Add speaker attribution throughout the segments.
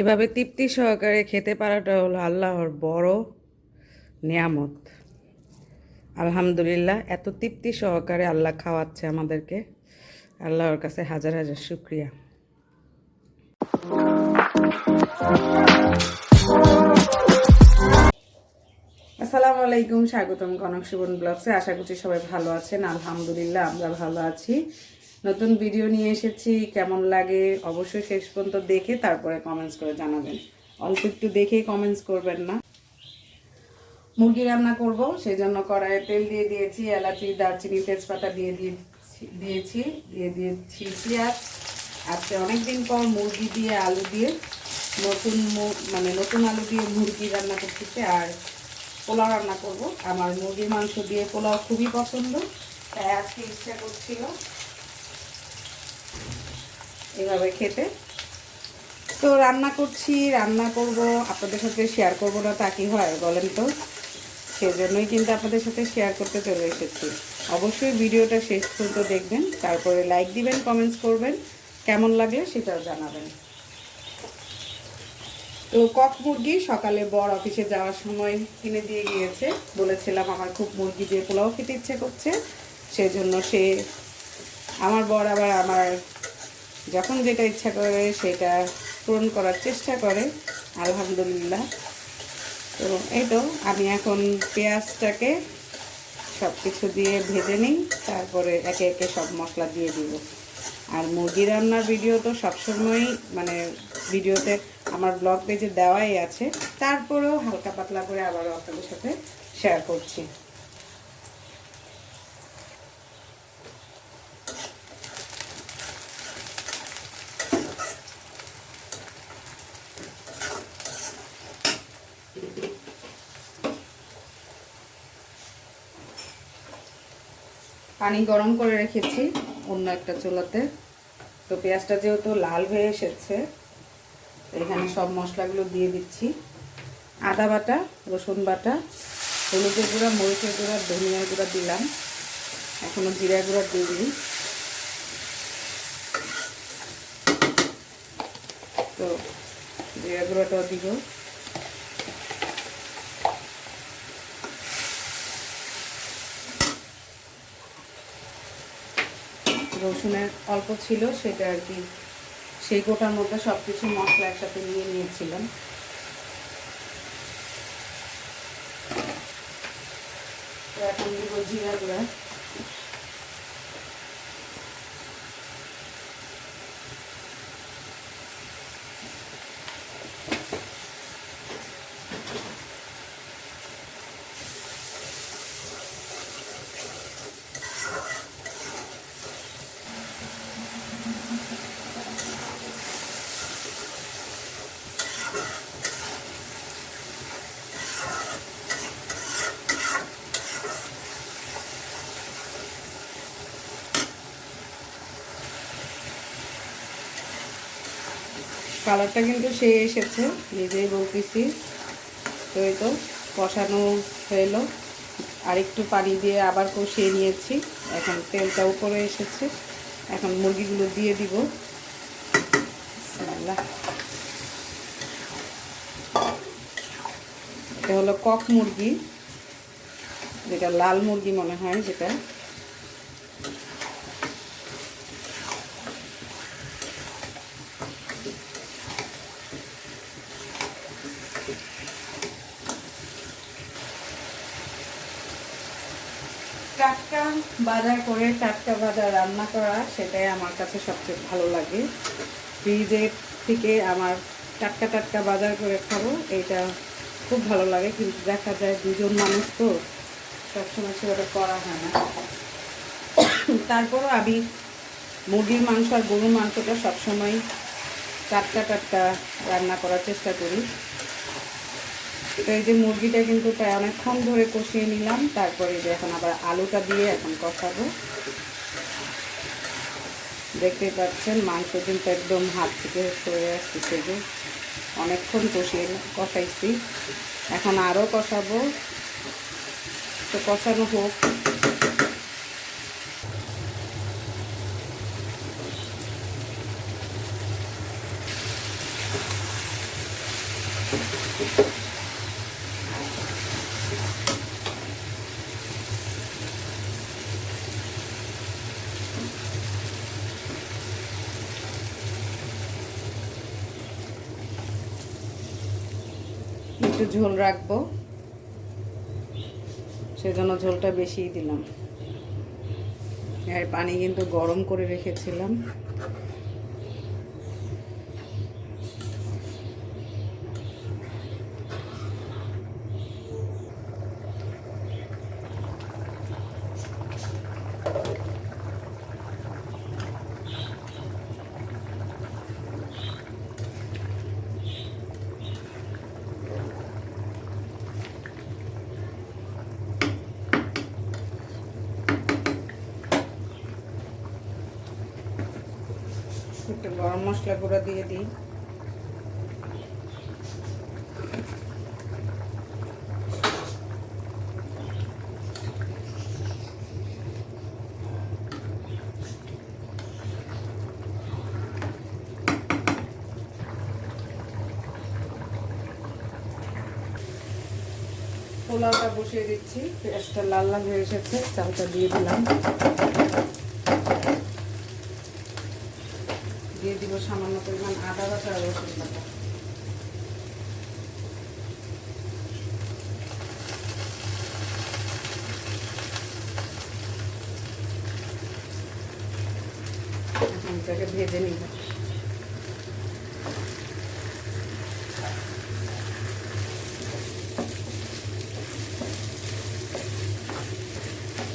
Speaker 1: এভাবে তৃপ্তি সহকারে খেতে পারাটা হলো আল্লাহর বড় নিয়ামত। আলহামদুলিল্লাহ, এত তৃপ্তি সহকারে আল্লাহ খাওয়াচ্ছে আমাদেরকে। আল্লাহর কাছে হাজার হাজার শুক্রিয়া। আসসালামু আলাইকুম, স্বাগতম কনক সুবন ব্লগসে। আশা করছি সবাই ভালো আছেন। আলহামদুলিল্লাহ, আমরা ভালো আছি। নতুন ভিডিও নিয়ে এসেছি, কেমন লাগে অবশ্যই শেষ পর্যন্ত দেখে তারপরে কমেন্টস করে জানাবেন। অল্প একটু দেখেই কমেন্টস করবেন না। মুরগি রান্না করব সেই জন্য কড়াইয়ে তেল দিয়ে দিয়েছি, এলাচি, দারচিনি, তেজপাতা দিয়ে দিয়েছি দিয়েছি, দিয়ে দিয়েছি পেঁয়াজ। আজকে অনেকদিন পর মুরগি দিয়ে আলু দিয়ে নতুন মানে নতুন আলু দিয়ে মুরগি রান্না করতেছি, আর পোলাও রান্না করব। আমার মুরগির মাংস দিয়ে পোলাও খুবই পছন্দ, তাই আজকে ইচ্ছা করছিল এভাবে খেতে। তো রান্না করছি, রান্না করব, আপনাদের সাথে শেয়ার করব না তা কি হয় বলেন তো? সেজন্যই কিন্তু আপনাদের সাথে শেয়ার করতে চলে এসেছি। অবশ্যই ভিডিওটা শেষ পর্যন্ত দেখবেন, তারপরে লাইক দিবেন কমেন্টস করবেন, কেমন লাগলে সেটাও জানাবেন। তো কক মুরগি সকালে বর অফিসে যাওয়ার সময় কিনে দিয়ে গিয়েছে। বলেছিলাম আমার খুব মুরগি দিয়ে পোলাও খেতে ইচ্ছে করছে, সেজন্য সে, আমার বর আবার আমার যখন যেটা ইচ্ছা করে সেটা পূরণ করার চেষ্টা করে, আলহামদুলিল্লাহ। তো এই তো আমি এখন পেঁয়াজটাকে সব কিছু দিয়ে ভেজে নিই, তারপরে একে একে সব মশলা দিয়ে দিব। আর মুরগি রান্নার ভিডিও তো সবসময়ই মানে ভিডিওতে আমার ব্লগ পেজে দেওয়াই আছে। তারপরেও হালকা পাতলা করে আবারও আপনাদের সাথে শেয়ার করছি। পানি গরম করে রেখেছি অন্য একটা চুলাতে। তো পেঁয়াজটা যেহেতু লাল হয়ে এসেছে এখানে সব মশলাগুলো দিয়ে দিচ্ছি। আদা বাটা, রসুন বাটা, হলুদের গুঁড়া, মরিচের গুঁড়া, ধনিয়ার গুঁড়া দিলাম। এখনও জিরা গুঁড়া দিয়ে দিই। তো জিরা গুঁড়াটাও দিব। রসুনের অল্প ছিল, সেটা আর কি সেই গোটার মধ্যে সব কিছু মশলা একসাথে নিয়ে নিয়েছিলাম। এখন দিব জিরা গুঁড়া। কালারটা কিন্তু সে এসেছে নিজেই বলতেছি। তো এই তো কষানো হলো। আর একটু পানি দিয়ে আবার কষিয়ে নিয়েছি। এখন তেলটা উপরে এসেছে। এখন মুরগিগুলো দিয়ে দিব। এটা হলো কক মুরগি। যেটা লাল মুরগি মনে হয় যেটা। টাটকা বাজার করে টাটকা বাজার রান্না করা, সেটাই আমার কাছে সবচেয়ে ভালো লাগে। ফ্রিজের থেকে আমার টাটকা টাটকা বাজার করে খাব এটা খুব ভালো লাগে। কিন্তু দেখা যায় দুজন মানুষ তো সবসময় সেভাবে করা হয় না। তারপরও আমি মুরগির মাংস আর গরুর মাংসটা সবসময় টাটকা টাটকা রান্না করার চেষ্টা করি। তো এই যে মুরগিটা কিন্তু প্রায় অনেকক্ষণ ধরে কষিয়ে নিলাম, তারপরে যে এখন আবার আলুটা দিয়ে এখন কষাবো। দেখতে পাচ্ছেন, মাংস কিন্তু একদম হাত থেকে সরে আসতেছে যে অনেকক্ষণ কষিয়ে কষাইছি। এখন আরও কষাবো। তো কষানো হোক। একটু ঝোল রাখব। সেজন্য ঝোলটা বেশিই দিলাম। আর পানি কিন্তু গরম করে রেখেছিলাম একটু গরম মশলা গুঁড়ো দিয়ে দিই। পোলাওটা বসিয়ে দিচ্ছি। পেঁয়াজটা লাল লাল হয়ে এসেছে, চালটা দিয়ে দিলাম দিয়ে দিব সামান্য পরিমাণ আদা বাটা আর রসুন বাটা এখন এটাকে ভেজে নিব।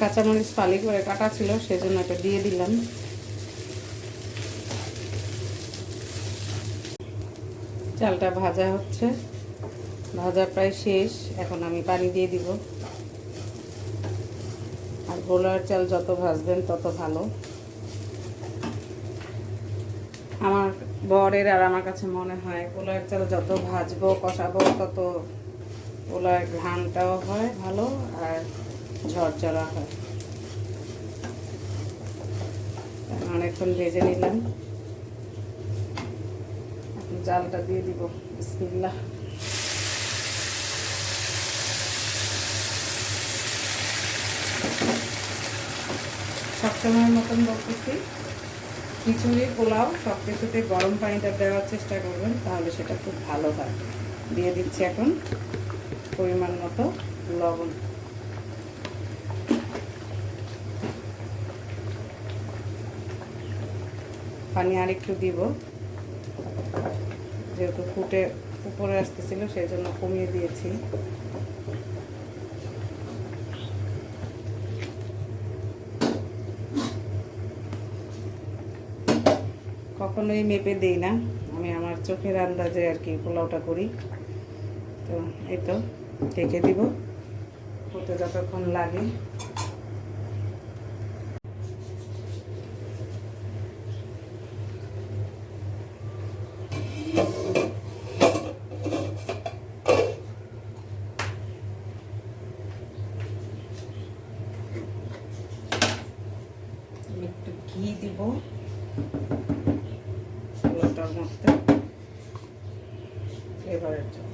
Speaker 1: কাঁচামরিচ ফালি করে কাটা ছিল, সেজন্য এটা দিয়ে দিলাম। চালটা ভাজা হচ্ছে। ভাজা প্রায় শেষ, এখন আমি পানি দিয়ে দিব। আর গোলার চাল যত ভাজবেন তত ভালো। আমার বরের আর আমার কাছে মনে হয় গোলার চাল যত ভাজবো, কষাবো, তত গোলার ঘ্রাণটাও হয় ভালো আর ঝরঝরা হয়। অনেকক্ষণ ভেজে নিলাম। জালটা দিয়ে দিব। বিসমিল্লাহ। সবসময়ের মতন বলতেছি খিচুড়ি, পোলাও সব কিছুতে গরম পানিটা দেওয়ার চেষ্টা করবেন, তাহলে সেটা খুব ভালো হয়। দিয়ে দিচ্ছি এখন পরিমাণ মতো লবণ। পানি আর একটু দিব। যেহেতু ফুটে, উপরে আসতেছিল, সেই জন্য কমিয়ে দিয়েছি। কখনোই মেপে দিই না। আমি আমার চোখের আন্দাজে আর কি পোলাওটা করি। তো এই তো, ঢেকে দিব। হতে যতক্ষণ লাগে একটু ঘি দিব পোলাওটার মধ্যে ফ্লেভারের জন্য পোলাওটা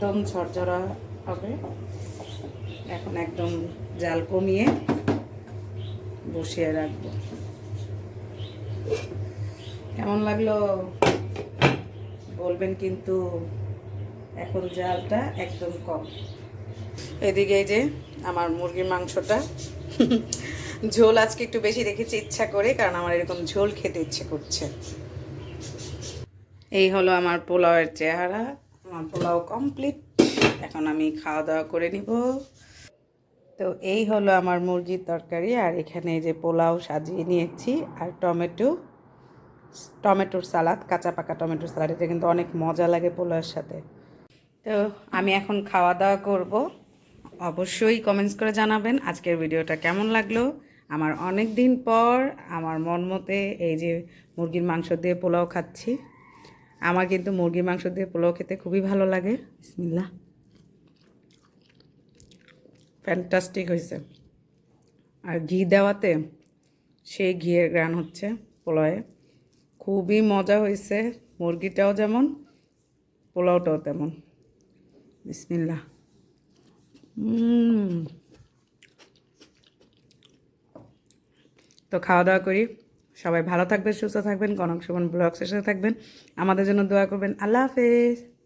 Speaker 1: একদম ঝরঝরা হবে। এখন একদম জাল কমিয়ে বসিয়ে রাখব। কেমন লাগল? বলবেন কিন্তু এখন জালটা একদম কম। এদিকে এই যে আমার মুরগির মাংসটা। ঝোল আজকে একটু বেশি রেখেছি ইচ্ছা করে, কারণ আমার এরকম ঝোল খেতে ইচ্ছে করছে। এই হলো আমার পোলাওয়ের চেহারা। আমার পোলাও কমপ্লিট এখন আমি খাওয়া দাওয়া করে নিব। তো এই হলো আমার মুরগির তরকারি, আর এখানে যে পোলাও সাজিয়ে নিয়েছি, আর টমেটো, টমেটোর সালাদ, কাঁচা পাকা টমেটোর সালাদ, এটা কিন্তু অনেক মজা লাগে পোলাওয়ের সাথে। তো আমি এখন খাওয়া দাওয়া করব। অবশ্যই কমেন্টস করে জানাবেন আজকের ভিডিওটা কেমন লাগল। আমার অনেক দিন পর আমার মন মতে এই যে মুরগির মাংস দিয়ে পোলাও খাচ্ছি। আমার কিন্তু মুরগির মাংস দিয়ে পোলাও খেতে খুবই ভালো লাগে। বিসমিল্লাহ। ফ্যান্টাস্টিক হয়েছে। আর ঘি দেওয়াতে সেই ঘিয়ের গ্রান হচ্ছে পোলাওয়ে। খুবই মজা হয়েছে। মুরগিটাও যেমন, পোলাওটাও তেমন। বিসমিল্লা তো খাওয়া দাওয়া করি। সবাই ভালো থাকবেন, সুস্থ থাকবেন কনক সুমন ব্লগসের সাথে থাকবেন। আমাদের জন্য দোয়া করবেন। আল্লাহ হাফেজ।